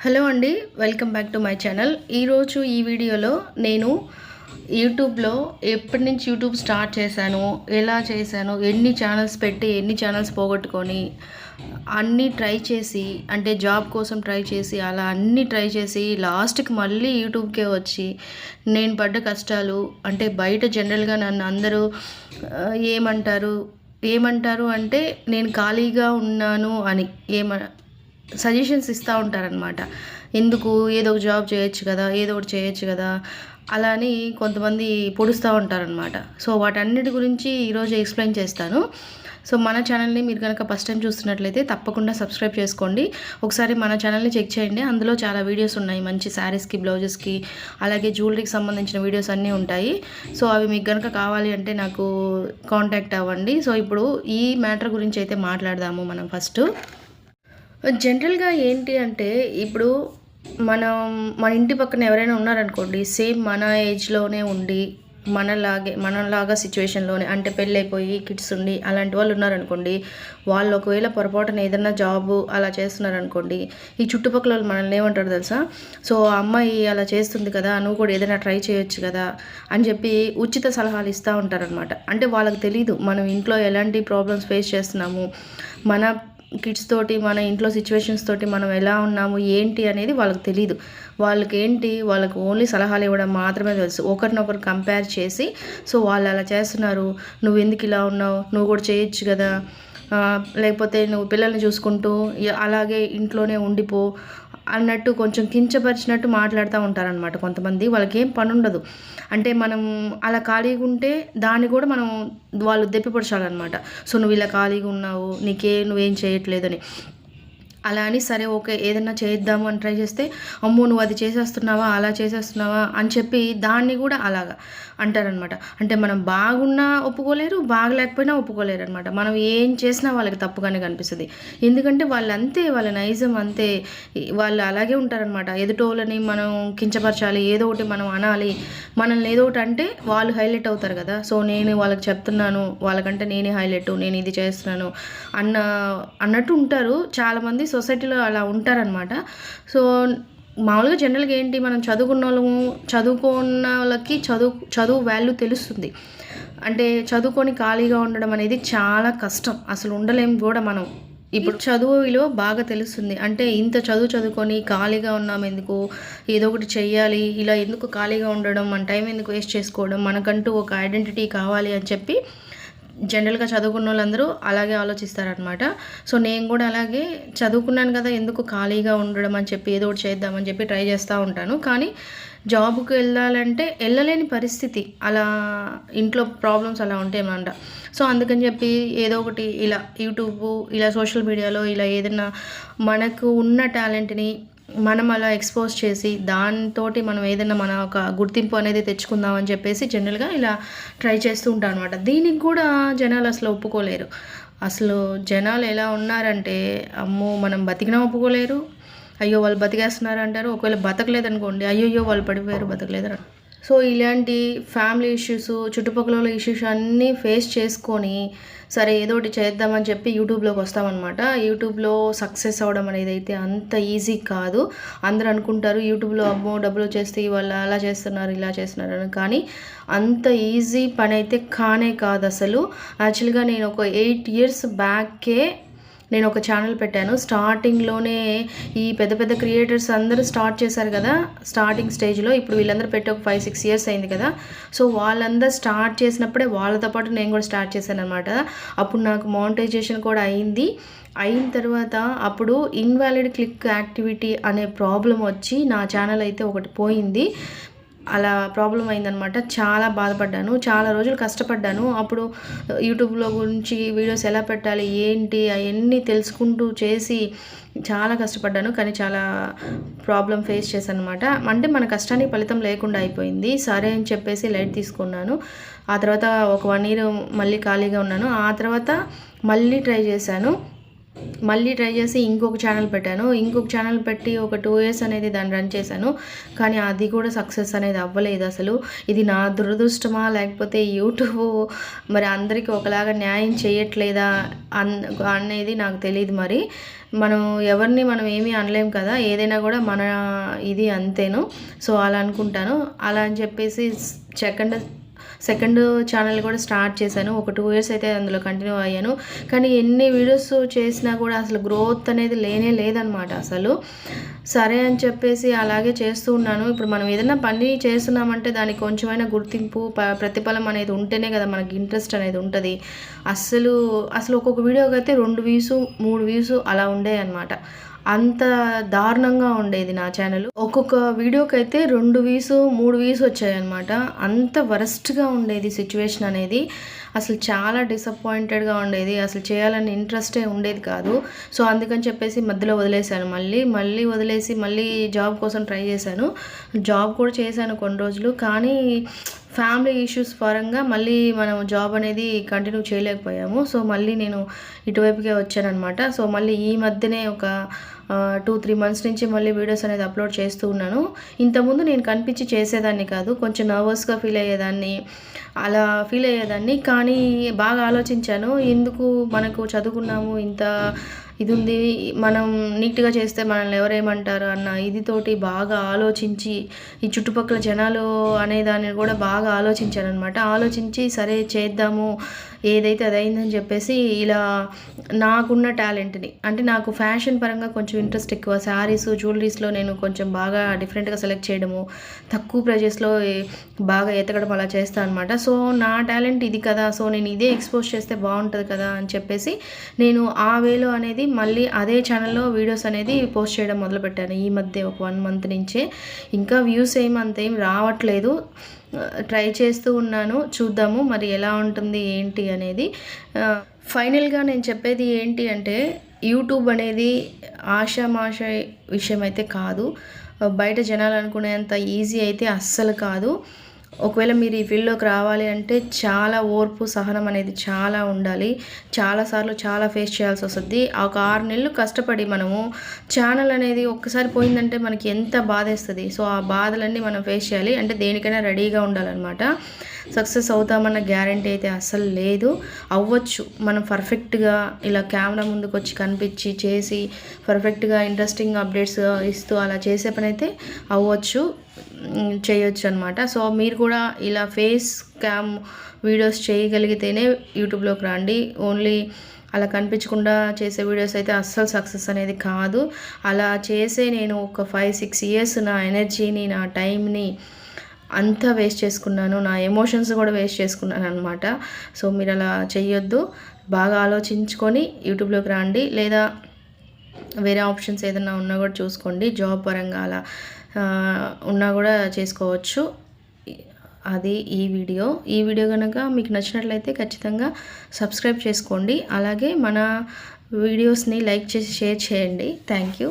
Hello అండి welcome back to my channel. ఈరోజు ఈ వీడియోలో నేను యూట్యూబ్లో ఎప్పటి నుంచి యూట్యూబ్ స్టార్ట్ చేశాను ఎలా చేశాను ఎన్ని ఛానల్స్ పెట్టి ఎన్ని ఛానల్స్ పోగొట్టుకొని అన్నీ ట్రై చేసి అంటే జాబ్ కోసం ట్రై చేసి అలా అన్నీ ట్రై చేసి లాస్ట్కి మళ్ళీ యూట్యూబ్కే వచ్చి నేను పడ్డ కష్టాలు అంటే బయట జనరల్గా నన్ను అందరూ ఏమంటారు ఏమంటారు అంటే నేను ఖాళీగా ఉన్నాను అని ఏమ సజెషన్స్ ఇస్తూ ఉంటారనమాట ఎందుకు? ఏదో ఒక జాబ్ చేయొచ్చు కదా ఏదో ఒకటి చేయొచ్చు కదా అలా అని కొంతమంది పొడుస్తూ ఉంటారనమాట సో వాటన్నిటి గురించి ఈరోజు ఎక్స్ప్లెయిన్ చేస్తాను. సో మన ఛానల్ని మీరు కనుక ఫస్ట్ టైం చూస్తున్నట్లయితే తప్పకుండా సబ్స్క్రైబ్ చేసుకోండి. ఒకసారి మన ఛానల్ని చెక్ చేయండి. అందులో చాలా వీడియోస్ ఉన్నాయి. మంచి శారీస్కి బ్లౌజెస్కి అలాగే జ్యువెలరీకి సంబంధించిన వీడియోస్ అన్నీ ఉంటాయి. సో అవి మీకు కనుక కావాలి అంటే నాకు కాంటాక్ట్ అవ్వండి. సో ఇప్పుడు ఈ మ్యాటర్ గురించి అయితే మాట్లాడదాము మనం ఫస్ట్. జనరల్గా ఏంటి అంటే ఇప్పుడు మనం మన ఇంటి పక్కన ఎవరైనా ఉన్నారనుకోండి సేమ్ మన ఏజ్లోనే ఉండి మనలాగే మనలాగా సిచ్యువేషన్లోనే అంటే పెళ్ళైపోయి కిడ్స్ ఉండి అలాంటి వాళ్ళు ఉన్నారనుకోండి వాళ్ళు ఒకవేళ పొరపాటున ఏదైనా జాబు అలా చేస్తున్నారనుకోండి ఈ చుట్టుపక్కల వాళ్ళు మనల్ని ఏమంటారు తెలుసా? సో ఆ అమ్మాయి అలా చేస్తుంది కదా నువ్వు కూడా ఏదైనా ట్రై చేయొచ్చు కదా అని చెప్పి ఉచిత సలహాలు ఇస్తూ ఉంటారనమాట అంటే వాళ్ళకి తెలియదు మనం ఇంట్లో ఎలాంటి ప్రాబ్లమ్స్ ఫేస్ చేస్తున్నాము మన కిడ్స్ తోటి మన ఇంట్లో సిచ్యువేషన్స్ తోటి మనం ఎలా ఉన్నాము ఏంటి అనేది వాళ్ళకి తెలియదు వాళ్ళకి ఏంటి వాళ్ళకి ఓన్లీ సలహాలు ఇవ్వడం మాత్రమే తెలుసు. ఒకరినొకరు కంపేర్ చేసి సో వాళ్ళు అలా చేస్తున్నారు నువ్వు ఎందుకు ఇలా ఉన్నావు నువ్వు కూడా చేయొచ్చు కదా. లేకపోతే నువ్వు పిల్లల్ని చూసుకుంటూ అలాగే ఇంట్లోనే ఉండిపో అన్నట్టు కొంచెం కించపరిచినట్టు మాట్లాడుతూ ఉంటారనమాట కొంతమంది. వాళ్ళకి ఏం పని ఉండదు అంటే మనం అలా ఖాళీగా ఉంటే దాన్ని కూడా మనం వాళ్ళు దెప్పిపరచాలన్నమాట సో నువ్వు ఇలా ఖాళీగా ఉన్నావు నీకే నువ్వేం చేయట్లేదని. అలా అని సరే ఓకే ఏదైనా చేద్దాము అని ట్రై చేస్తే అమ్మో నువ్వు అది చేసేస్తున్నావా అలా చేసేస్తున్నావా అని చెప్పి దాన్ని కూడా అలాగా అంటారనమాట అంటే మనం బాగున్నా ఒప్పుకోలేరు బాగలేకపోయినా ఒప్పుకోలేరు అనమాట మనం ఏం చేసినా వాళ్ళకి తప్పుగానే కనిపిస్తుంది. ఎందుకంటే వాళ్ళు అంతే వాళ్ళ నైజం అంతే. వాళ్ళు అలాగే ఉంటారనమాట ఎదుటోళ్ళని మనం కించపరచాలి ఏదో ఒకటి మనం అనాలి. మనల్ని ఏదో ఒకటి అంటే వాళ్ళు హైలైట్ అవుతారు కదా. సో నేను వాళ్ళకి చెప్తున్నాను వాళ్ళకంటే నేనే హైలైట్ నేను ఇది చేస్తున్నాను అన్న అన్నట్టు ఉంటారు చాలామంది. సొసైటీలో అలా ఉంటారనమాట సో మామూలుగా జనరల్గా ఏంటి మనం చదువుకున్న వాళ్ళము చదువుకున్న వాళ్ళకి చదువు చదువు వాల్యూ తెలుస్తుంది. అంటే చదువుకొని ఖాళీగా ఉండడం అనేది చాలా కష్టం. అసలు ఉండలేం కూడా మనం. ఇప్పుడు చదువు విలువ బాగా తెలుస్తుంది. అంటే ఇంత చదువు చదువుకొని ఖాళీగా ఉన్నాం ఎందుకు? ఏదో ఒకటి చెయ్యాలి. ఇలా ఎందుకు ఖాళీగా ఉండడం? మన టైం ఎందుకు వేస్ట్ చేసుకోవడం? మనకంటూ ఒక ఐడెంటిటీ కావాలి అని చెప్పి జనరల్గా చదువుకున్న వాళ్ళందరూ అలాగే ఆలోచిస్తారనమాట సో నేను కూడా అలాగే చదువుకున్నాను కదా ఎందుకు ఖాళీగా ఉండడం అని చెప్పి ఏదో ఒకటి చేద్దామని చెప్పి ట్రై చేస్తూ ఉంటాను. కానీ జాబ్కి వెళ్ళాలంటే వెళ్ళలేని పరిస్థితి. అలా ఇంట్లో ప్రాబ్లమ్స్ అలా ఉంటాయన్నమాట సో అందుకని చెప్పి ఏదో ఒకటి ఇలా యూట్యూబ్ ఇలా సోషల్ మీడియాలో ఇలా ఏదైనా మనకు ఉన్న టాలెంట్ని మనం అలా ఎక్స్పోజ్ చేసి దాంతోటి మనం ఏదైనా మన ఒక గుర్తింపు అనేది తెచ్చుకుందాం అని చెప్పేసి జనరల్గా ఇలా ట్రై చేస్తూ ఉంటాను అనమాట దీనికి కూడా జనాలు అసలు ఒప్పుకోలేరు. అసలు జనాలు ఎలా ఉన్నారంటే అమ్మో మనం బతికినా ఒప్పుకోలేరు. అయ్యో వాళ్ళు బతికేస్తున్నారు అంటారు ఒకవేళ బతకలేదనుకోండి అయ్యో వాళ్ళు పడిపోయారు బతకలేదని సో ఇలాంటి ఫ్యామిలీ ఇష్యూస్ చుట్టుపక్కల ఇష్యూస్ అన్నీ ఫేస్ చేసుకొని సరే ఏదో ఒకటి చేద్దామని చెప్పి యూట్యూబ్లోకి వస్తామన్నమాట. యూట్యూబ్లో సక్సెస్ అవ్వడం అనేది అయితే అంత ఈజీ కాదు. అందరూ అనుకుంటారు యూట్యూబ్లో అమ్మో డబ్బులు చేస్తే వాళ్ళు అలా చేస్తున్నారు ఇలా చేస్తున్నారు అని. కానీ అంత ఈజీ పని అయితే కానే కాదు అసలు. యాక్చువల్గా నేను ఒక ఎయిట్ ఇయర్స్ బ్యాకే నేను ఒక ఛానల్ పెట్టాను. స్టార్టింగ్లోనే ఈ పెద్ద పెద్ద క్రియేటర్స్ అందరూ స్టార్ట్ చేశారు కదా స్టార్టింగ్ స్టేజ్లో ఇప్పుడు వీళ్ళందరూ పెట్టి ఒక ఫైవ్ సిక్స్ ఇయర్స్ అయింది కదా. సో వాళ్ళందరూ స్టార్ట్ చేసినప్పుడే వాళ్ళతో పాటు నేను కూడా స్టార్ట్ చేశాను అనమాట అప్పుడు నాకు మానిటైజేషన్ కూడా అయింది. అయిన తర్వాత అప్పుడు ఇన్వాలిడ్ క్లిక్ యాక్టివిటీ అనే ప్రాబ్లం వచ్చి నా ఛానల్ అయితే ఒకటి పోయింది. అలా ప్రాబ్లం అయిందనమాట. చాలా బాధపడ్డాను. చాలా రోజులు కష్టపడ్డాను. అప్పుడు uh, యూట్యూబ్లో గురించి వీడియోస్ ఎలా పెట్టాలి ఏంటి అవన్నీ తెలుసుకుంటూ చేసి చాలా కష్టపడ్డాను. కానీ చాలా ప్రాబ్లం ఫేస్ చేశాను అనమాట అంటే మన కష్టానికి ఫలితం లేకుండా అయిపోయింది. సరే అని చెప్పేసి లైట్ తీసుకున్నాను. ఆ తర్వాత ఒక వన్ ఇయర్ మళ్ళీ ఖాళీగా ఉన్నాను. ఆ తర్వాత మళ్ళీ ట్రై చేశాను. మళ్ళీ ట్రై చేసి ఇంకొక ఛానల్ పెట్టాను. ఇంకొక ఛానల్ పెట్టి ఒక టూ ఇయర్స్ అనేది దాన్ని రన్ చేశాను. కానీ అది కూడా సక్సెస్ అనేది అవ్వలేదు అసలు. ఇది నా దురదృష్టమా? లేకపోతే యూట్యూబ్ మరి అందరికీ ఒకలాగా న్యాయం చేయట్లేదా? అన్ అనేది నాకు తెలియదు మరి. మనం ఎవరిని మనం ఏమీ అనలేం కదా? ఏదైనా కూడా మన ఇది అంతేను. సో అలా అనుకుంటాను. అలా అని చెప్పేసి సెకండ్ సెకండ్ ఛానల్ కూడా స్టార్ట్ చేశాను. ఒక టూ ఇయర్స్ అయితే అందులో కంటిన్యూ అయ్యాను. కానీ ఎన్ని వీడియోస్ చేసినా కూడా అసలు గ్రోత్ అనేది లేనే లేదనమాట అసలు. సరే అని చెప్పేసి అలాగే చేస్తూ ఉన్నాను. ఇప్పుడు మనం ఏదైనా పని చేస్తున్నామంటే దానికి కొంచెమైనా గుర్తింపు ప ప్రతిఫలం అనేది ఉంటేనే కదా మనకి ఇంట్రెస్ట్ అనేది ఉంటుంది. అస్సలు అసలు ఒక్కొక్క వీడియోకి అయితే రెండు వ్యూస్ మూడు వ్యూస్ అలా ఉండేవి అనమాట అంత దారుణంగా ఉండేది నా ఛానల్ ఒక్కొక్క వీడియోకి అయితే రెండు వీస్ మూడు వీస్ వచ్చాయన్నమాట. అంత వరస్ట్గా ఉండేది సిచ్యువేషన్ అనేది. అసలు చాలా డిసప్పాయింటెడ్గా ఉండేది. అసలు చేయాలని ఇంట్రెస్టే ఉండేది కాదు. సో అందుకని చెప్పేసి మధ్యలో వదిలేశాను. మళ్ళీ మళ్ళీ వదిలేసి మళ్ళీ జాబ్ కోసం ట్రై చేశాను. జాబ్ కూడా చేశాను కొన్ని రోజులు. కానీ ఫ్యామిలీ ఇష్యూస్ పరంగా మళ్ళీ మనం జాబ్ అనేది కంటిన్యూ చేయలేకపోయాము. సో మళ్ళీ నేను ఇటువైపుకే వచ్చానమాట సో మళ్ళీ ఈ మధ్యనే ఒక టూ త్రీ మంత్స్ నుంచి మళ్ళీ వీడియోస్ అనేది అప్లోడ్ చేస్తూ ఉన్నాను. ఇంతకుముందు నేను కనిపించి చేసేదాన్ని కాదు. కొంచెం నర్వస్గా ఫీల్ అయ్యేదాన్ని అలా ఫీల్ అయ్యేదాన్ని. కానీ బాగా ఆలోచించాను. ఎందుకు మనకు చదువుకున్నాము ఇంత ఇది ఉంది మనం నీట్గా చేస్తే మనల్ని ఎవరేమంటారు అన్న ఇదితోటి బాగా ఆలోచించి ఈ చుట్టుపక్కల జనాలు అనే దాన్ని కూడా బాగా ఆలోచించారనమాట. ఆలోచించి సరే చేద్దాము ఏదైతే అది అయిందని చెప్పేసి ఇలా నాకున్న టాలెంట్ని అంటే నాకు ఫ్యాషన్ పరంగా కొంచెం ఇంట్రెస్ట్ ఎక్కువ. శారీస్ జ్యువెలరీస్లో నేను కొంచెం బాగా డిఫరెంట్గా సెలెక్ట్ చేయడము తక్కువ ప్రైజెస్లో బాగా ఎతకడం అలా చేస్తాను అనమాట. సో నా టాలెంట్ ఇది కదా సో నేను ఇదే ఎక్స్పోజ్ చేస్తే బాగుంటుంది కదా అని చెప్పేసి నేను ఆ వేలో అనేది మళ్ళీ అదే ఛానల్లో వీడియోస్ అనేది పోస్ట్ చేయడం మొదలుపెట్టాను. ఈ మధ్య ఒక వన్ మంత్ నుంచే. ఇంకా వ్యూస్ ఏం అంతేం రావట్లేదు. ట్రై చేస్తూ ఉన్నాను. చూద్దాము మరి ఎలా ఉంటుంది ఏంటి అనేది. ఫైనల్గా నేను చెప్పేది ఏంటి అంటే యూట్యూబ్ అనేది ఆషామాష విషయం అయితే కాదు. బయట జనాలు అనుకునేంత ఈజీ అయితే అస్సలు కాదు. ఒకవేళ మీరు ఈ ఫీల్డ్లోకి రావాలి అంటే చాలా ఓర్పు సహనం అనేది చాలా ఉండాలి. చాలాసార్లు చాలా ఫేస్ చేయాల్సి వస్తుంది. ఒక ఆరు నెలలు కష్టపడి మనము ఛానల్ అనేది ఒక్కసారి పోయిందంటే మనకి ఎంత బాధ సో ఆ బాధలన్నీ మనం ఫేస్ చేయాలి. అంటే దేనికైనా రెడీగా ఉండాలన్నమాట. సక్సెస్ అవుతామన్న గ్యారంటీ అయితే అస్సలు లేదు. అవ్వచ్చు. మనం పర్ఫెక్ట్గా ఇలా కెమెరా ముందుకు వచ్చి కనిపించి చేసి పర్ఫెక్ట్గా ఇంట్రెస్టింగ్ అప్డేట్స్ ఇస్తూ అలా చేసే పని అయితే అవ్వచ్చు. చేయొచ్చు అనమాట సో మీరు కూడా ఇలా ఫేస్ క్యామ్ వీడియోస్ చేయగలిగితేనే యూట్యూబ్లోకి రండి. ఓన్లీ అలా కనిపించకుండా చేసే వీడియోస్ అయితే అస్సలు సక్సెస్ అనేది కాదు. అలా చేసే నేను ఒక ఫైవ్ సిక్స్ ఇయర్స్ నా ఎనర్జీని నా టైంని అంతా వేస్ట్ చేసుకున్నాను. నా ఎమోషన్స్ కూడా వేస్ట్ చేసుకున్నాను అనమాట సో మీరు అలా చెయ్యొద్దు. బాగా ఆలోచించుకొని యూట్యూబ్లోకి రండి. లేదా వేరే ఆప్షన్స్ ఏదైనా ఉన్నా కూడా చూసుకోండి. జాబ్ పరంగా అలా ఉన్నా కూడా చేసుకోవచ్చు. అది ఈ వీడియో. ఈ వీడియో కనుక మీకు నచ్చినట్లయితే ఖచ్చితంగా సబ్స్క్రైబ్ చేసుకోండి. అలాగే మన వీడియోస్ని లైక్ చేసి షేర్ చేయండి. Thank you.